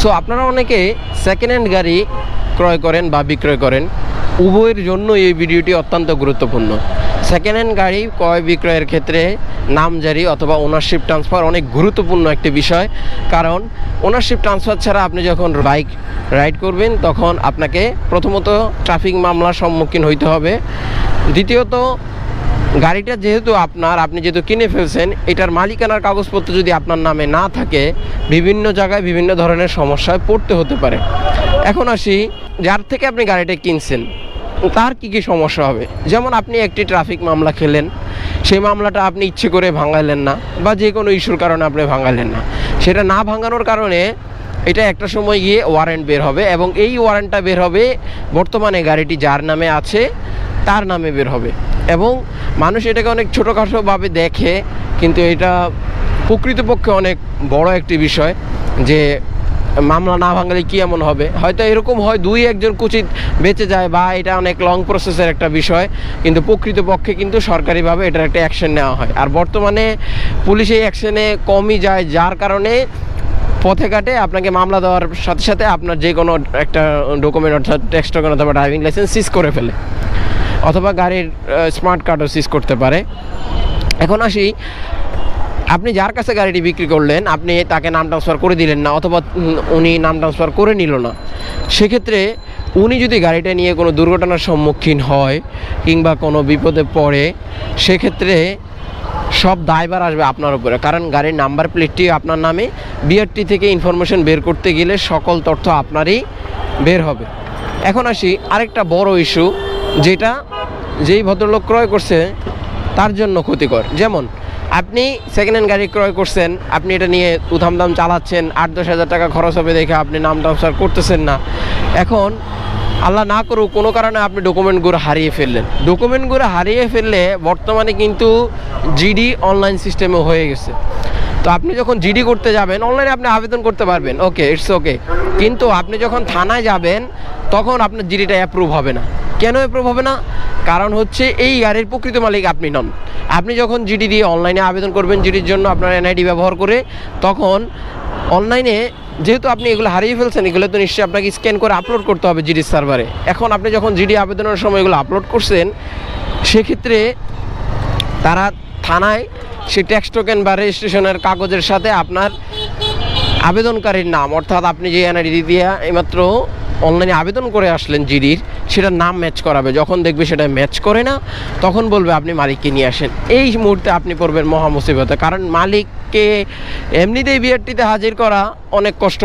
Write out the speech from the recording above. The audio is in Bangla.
সো আপনারা অনেকে সেকেন্ড হ্যান্ড গাড়ি ক্রয় করেন বা বিক্রয় করেন, উভয়ের জন্য এই ভিডিওটি অত্যন্ত গুরুত্বপূর্ণ। সেকেন্ড হ্যান্ড গাড়ি ক্রয় বিক্রয়ের ক্ষেত্রে নামজারি অথবা ওনারশিপ ট্রান্সফার অনেক গুরুত্বপূর্ণ একটি বিষয়। কারণ ওনারশিপ ট্রান্সফার ছাড়া আপনি যখন বাইক রাইড করবেন, তখন আপনাকে প্রথমত ট্রাফিক মামলার সম্মুখীন হইতে হবে। দ্বিতীয়ত, গাড়িটা যেহেতু আপনার, আপনি যেহেতু কিনে ফেলছেন, এটার মালিকানার কাগজপত্র যদি আপনার নামে না থাকে বিভিন্ন জায়গায় বিভিন্ন ধরনের সমস্যায় পড়তে হতে পারে। এখন আসি, যার থেকে আপনি গাড়িটা কিনছেন, তার কি কি সমস্যা হবে? যেমন আপনি একটি ট্রাফিক মামলা খেলেন, সেই মামলাটা আপনি ইচ্ছে করে ভাঙালেন না বা যে কোনো ইস্যুর কারণে আপনি ভাঙালেন না। সেটা না ভাঙানোর কারণে এটা একটা সময় গিয়ে ওয়ারেন্ট বের হবে এবং এই ওয়ারেন্টটা বের হবে, বর্তমানে গাড়িটি যার নামে আছে, তার নামে বের হবে। এবং মানুষ এটাকে অনেক ছোটোখাটোভাবে দেখে, কিন্তু এটা প্রকৃতপক্ষে অনেক বড় একটি বিষয় যে মামলা না ভাঙলে কি এমন হবে? হয়তো এরকম হয় দুই একজন কুচিত বেঁচে যায় বা এটা অনেক লং প্রসেসের একটা বিষয়, কিন্তু প্রকৃতপক্ষে কিন্তু সরকারিভাবে এটার একটা অ্যাকশন নেওয়া হয়। আর বর্তমানে পুলিশ এই অ্যাকশনে কমই যায়, যার কারণে পথে ঘাটে আপনাকে মামলা দেওয়ার সাথে সাথে আপনার যে কোনো একটা ডকুমেন্ট অর্থাৎ ট্যাক্স অথবা ড্রাইভিং লাইসেন্স সিজ করে ফেলে। অথবা গাড়ির স্মার্ট কার্ডও সিজ করতে পারে। এখন আসি আপনি যার কাছে গাড়িটি বিক্রি করলেন, আপনি তাকে নাম ট্রান্সফার করে দিলেন না, অথবা উনি নাম ট্রান্সফার করে নিল না, সেক্ষেত্রে উনি যদি গাড়িটা নিয়ে কোনো দুর্ঘটনার সম্মুখীন হয় কিংবা কোনো বিপদে পড়ে, সেক্ষেত্রে সব দায়ভার আসবে আপনার উপরে। কারণ গাড়ির নাম্বার প্লেটটি আপনার নামে, বিআরটি থেকে ইনফরমেশন বের করতে গেলে সকল তথ্য আপনারই বের হবে। এখন আসি আরেকটা বড় ইস্যু যেটা যেই ভদ্রলোক ক্রয় করছে, তার জন্য ক্ষতিকর। যেমন আপনি সেকেন্ড হ্যান্ড গাড়ি ক্রয় করছেন, আপনি এটা নিয়ে উধামদাম চালাচ্ছেন, আট দশ হাজার টাকা খরচ হবে দেখে আপনি নাম ট্রান্সফার করতেছেন না। এখন আল্লাহ না করুক, কোনো কারণে আপনি ডকুমেন্টগুলো হারিয়ে ফেললেন। ডকুমেন্টগুলো হারিয়ে ফেললে বর্তমানে কিন্তু জিডি অনলাইন সিস্টেমে হয়ে গেছে। তো আপনি যখন জিডি করতে যাবেন অনলাইনে আপনি আবেদন করতে পারবেন। ওকে ইটস ওকে কিন্তু আপনি যখন থানায় যাবেন, তখন আপনার জিডিটা অ্যাপ্রুভ হবে না। কেন অ্যাপ্রুভ হবে না? কারণ হচ্ছে এই গাড়ির প্রকৃত মালিক আপনি নন। আপনি যখন জিডি দিয়ে অনলাইনে আবেদন করবেন জিডির জন্য আপনার এনআইডি ব্যবহার করে, তখন অনলাইনে যেহেতু আপনি এগুলো হারিয়ে ফেলছেন, এগুলো তো নিশ্চয়ই আপনাকে স্ক্যান করে আপলোড করতে হবে জিডির সার্ভারে এখন আপনি যখন জিডি আবেদনের সময় এগুলো আপলোড করছেন, সেক্ষেত্রে তারা থানায় সে ট্যাক্স টোকেন বা রেজিস্ট্রেশনের কাগজের সাথে আপনার আবেদনকারীর নাম, অর্থাৎ আপনি যে এনআইডি দিয়ে এইমাত্র অনলাইনে আবেদন করে আসলেন জিডির সেটা নাম ম্যাচ করাবে। যখন দেখবে সেটা ম্যাচ করে না, তখন বলবে আপনি মালিককে নিয়ে আসেন। এই মুহূর্তে আপনি পড়বেন মহা মুসিবতে। কারণ মালিককে এমনিতেই বিআরটিতে হাজির করা অনেক কষ্ট